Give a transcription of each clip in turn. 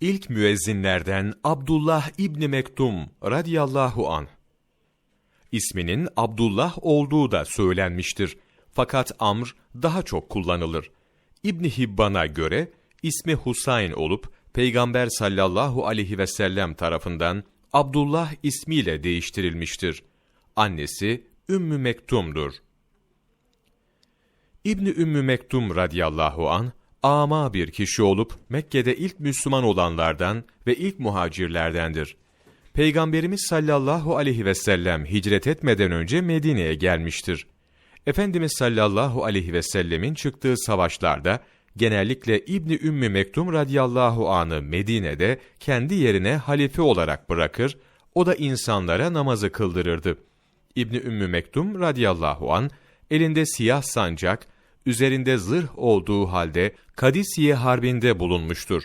İlk müezzinlerden Abdullah İbni Mektum radıyallahu anh. İsminin Abdullah olduğu da söylenmiştir. Fakat Amr daha çok kullanılır. İbni Hibban'a göre ismi Husayn olup Peygamber sallallahu aleyhi ve sellem tarafından Abdullah ismiyle değiştirilmiştir. Annesi Ümmü Mektum'dur. İbni Ümmü Mektum radıyallahu an ama bir kişi olup Mekke'de ilk Müslüman olanlardan ve ilk muhacirlerdendir. Peygamberimiz sallallahu aleyhi ve sellem hicret etmeden önce Medine'ye gelmiştir. Efendimiz sallallahu aleyhi ve sellemin çıktığı savaşlarda genellikle İbni Ümmü Mektum radıyallahu anı Medine'de kendi yerine halife olarak bırakır, o da insanlara namazı kıldırırdı. İbni Ümmü Mektum radıyallahu an elinde siyah sancak, üzerinde zırh olduğu halde Kadisiye Harbi'nde bulunmuştur.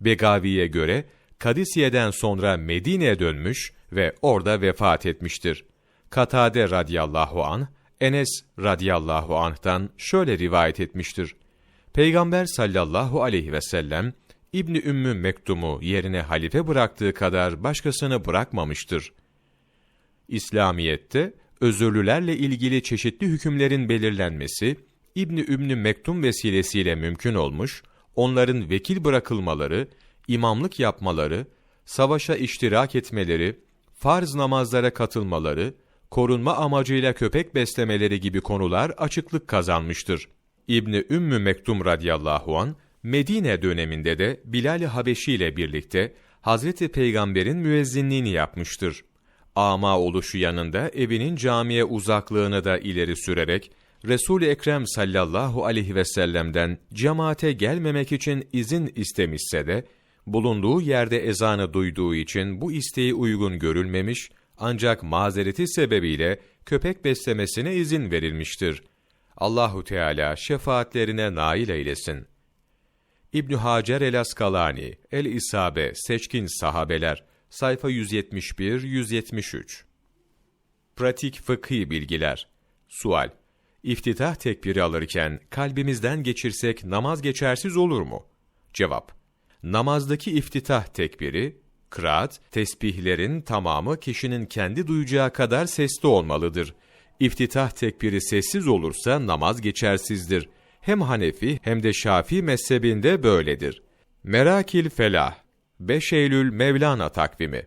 Begavi'ye göre Kadisiye'den sonra Medine'ye dönmüş ve orada vefat etmiştir. Katade radıyallahu an Enes radıyallahu anh'tan şöyle rivayet etmiştir. Peygamber sallallahu aleyhi ve sellem İbni Ümmü Mektum'u yerine halife bıraktığı kadar başkasını bırakmamıştır. İslamiyette özürlülerle ilgili çeşitli hükümlerin belirlenmesi İbni Ümmü Mektum vesilesiyle mümkün olmuş, onların vekil bırakılmaları, imamlık yapmaları, savaşa iştirak etmeleri, farz namazlara katılmaları, korunma amacıyla köpek beslemeleri gibi konular açıklık kazanmıştır. İbni Ümmü Mektum radıyallahu an Medine döneminde de Bilal-i Habeşi ile birlikte Hazreti Peygamber'in müezzinliğini yapmıştır. Ama oluşu yanında evinin camiye uzaklığını da ileri sürerek Resul-i Ekrem sallallahu aleyhi ve sellem'den cemaate gelmemek için izin istemişse de bulunduğu yerde ezanı duyduğu için bu isteği uygun görülmemiş ancak mazereti sebebiyle köpek beslemesine izin verilmiştir. Allahu Teala şefaatlerine nail eylesin. İbn Hacer el Askalani, El İsabe, Seçkin Sahabeler, sayfa 171-173. Pratik fıkhi bilgiler. Sual: İftitah tekbiri alırken kalbimizden geçirsek namaz geçersiz olur mu? Cevap: Namazdaki iftitah tekbiri, kıraat, tesbihlerin tamamı kişinin kendi duyacağı kadar sesli olmalıdır. İftitah tekbiri sessiz olursa namaz geçersizdir. Hem Hanefi hem de Şafii mezhebinde böyledir. Merakil Felah 5 Eylül Mevlana takvimi